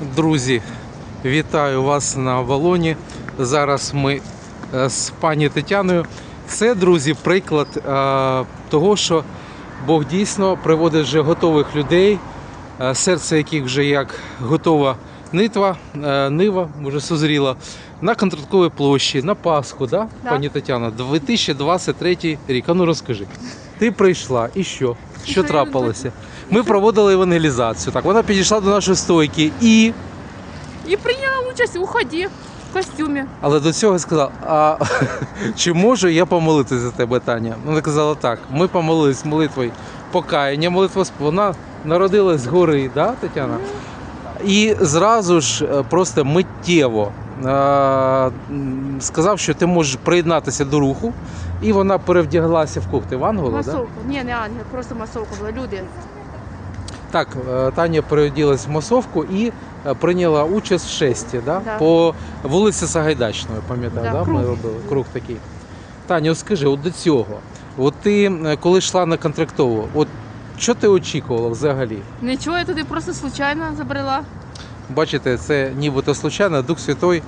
Друзі, вітаю вас на Волоні. Зараз ми е, з пані Тетяною. Це, друзі, приклад е, того, що Бог дійсно приводить вже готових людей, е, серце яких вже як готова нитва, нива вже созріла, на контрактовій площі, на Пасху, да, Да. пані Тетяна, 2023 рік. А ну розкажи. Ти прийшла і що? Що трапилося? Ми проводили евангелізацію. Так, вона підійшла до нашої стойки і. І прийняла участь у ході в костюмі. Але до цього сказав: а чи можу я помолитися за тебе, Таня? Вона казала так: ми помолились молитвою покаяння, молитва вона народилась згори, да, Тетяна? І зразу ж е, просто миттєво сказав, що ти можеш приєднатися до руху, і вона перевдяглася в кухти в Ангола, да? Ні, не ангел, просто масовка була. Люди. Так, е, Таня переоділась в масовку і е, прийняла участь в шесті, да? Да. по вулиці Сагайдачної, пам'ятаю, Да, да, ми круг. робили круг такий. Таня, скажи, от до цього, от ти коли йшла на контрактову, от що ти очікувала взагалі? Нічого, я туди просто случайно забрела. Бачите, це нібито случайно, Дух Святой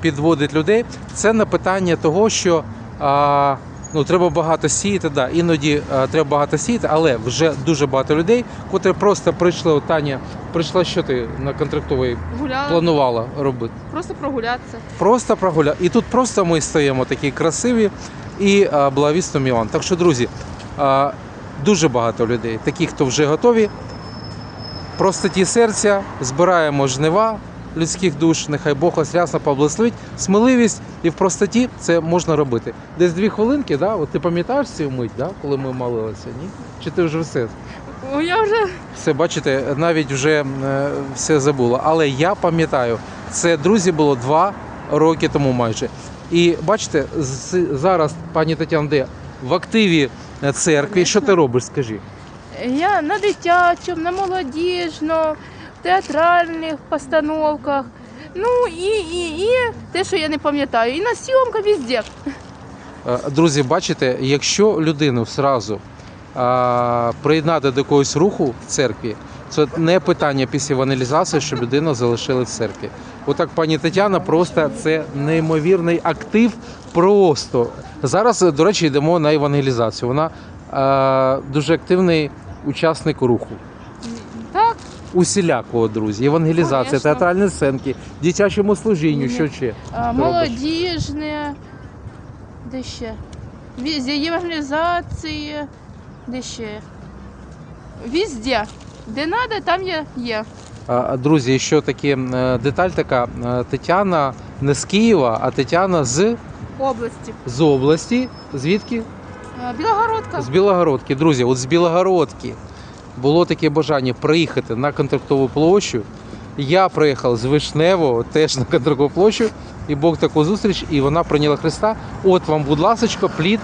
підводить людей. Це на питання того, що а, ну, треба багато сіяти, да, іноді а, треба багато сіяти, але вже дуже багато людей, котрі просто прийшли, от Таня, прийшла, що ти на контрактовій Гуляла, планувала робити? просто прогулятися. Просто прогуля. І тут просто ми стоїмо такі красиві і а, благовістом Іван. Так що, друзі, а, дуже багато людей, таких, хто вже готові. Простоті серця, збираємо жнива людських душ, нехай Бог вас рясно поблагословить. Сміливість і в простоті це можна робити. Десь дві хвилинки, да? От ти пам'ятаєш цю мить, да? коли ми молилися? Ні? Чи ти вже все? Я вже Все, бачите, навіть вже е, все забула. Але я пам'ятаю, це друзі було два роки тому майже. І бачите, зараз пані Тетяна де в активі е, церкві. Що ти робиш? Скажи? Я на дитячому, на молодіжному, в театральних постановках. Ну і, і, і те, що я не пам'ятаю. І на зйомках везде. Е, Друзі, бачите, якщо людину зразу а, приєднати до якогось руху в церкві, це не питання після евангелізації, щоб людину залишили в церкві. Отак, пані Тетяна, просто це неймовірний актив. Просто зараз, до речі, йдемо на евангелізацію. Вона а, дуже активний учасник руху. Так, Усілякого, друзі, евангелізація, Конечно. театральні сценки, дитячому служінню, що ще. а, робиш? молодіжне. Де ще? Везде євангелізації. Де ще? Везде. Де треба, там я є. А, Друзі, ще такі е, деталь така. е, Тетяна не з Києва, а Тетяна з, Області. з області. Звідки? А, Білогородка. З Білогородки. Друзі, от з Білогородки було таке бажання приїхати на контрактову площу. Я приїхав з Вишневого теж на контрактову площу, і Бог таку зустріч, і вона прийняла Христа. От вам, будь ласка, плід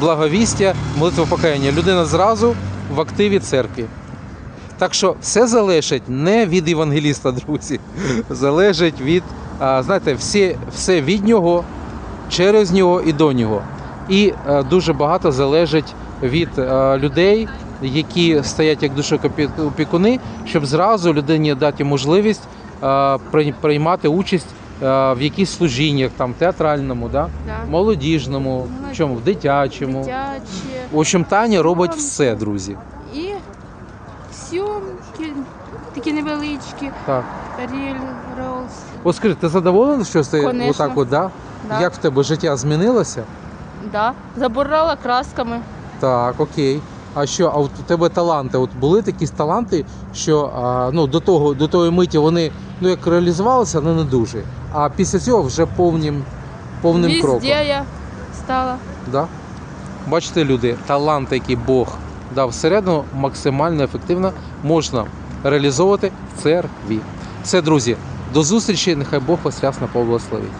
благовістя, молитва покаяння. Людина зразу в активі церкви. Так що все залежить не від євангеліста, друзі. Залежить від, знаєте, всі, все від нього, через нього і до нього. І е, дуже багато залежить від е, людей, які стоять як душокопікуни, щоб зразу людині дати можливість е, приймати участь в якісь служіннях, там театральному, да? Да. молодіжному, в чому, в дитячому. Дитячі. В общем, Таня робить все, друзі. І сьомки, такі невеличкі, Так. ріль, роуз. От скажи, ти задоволена, що ти Конечно. отак от, да? Да. Як в тебе життя змінилося? Да. Забирала красками. Так, окей. А що, а от у тебе таланти? От були такі таланти, що а, ну, до того, до тої миті вони ну як реалізувалися, але не дуже. А після цього вже повним, повним Везде кроком. я стала. Да? Бачите, люди, талант, який Бог дав всередину, максимально ефективно можна реалізовувати в церкві. Все, друзі, до зустрічі. Нехай Бог вас рясно поблагословить.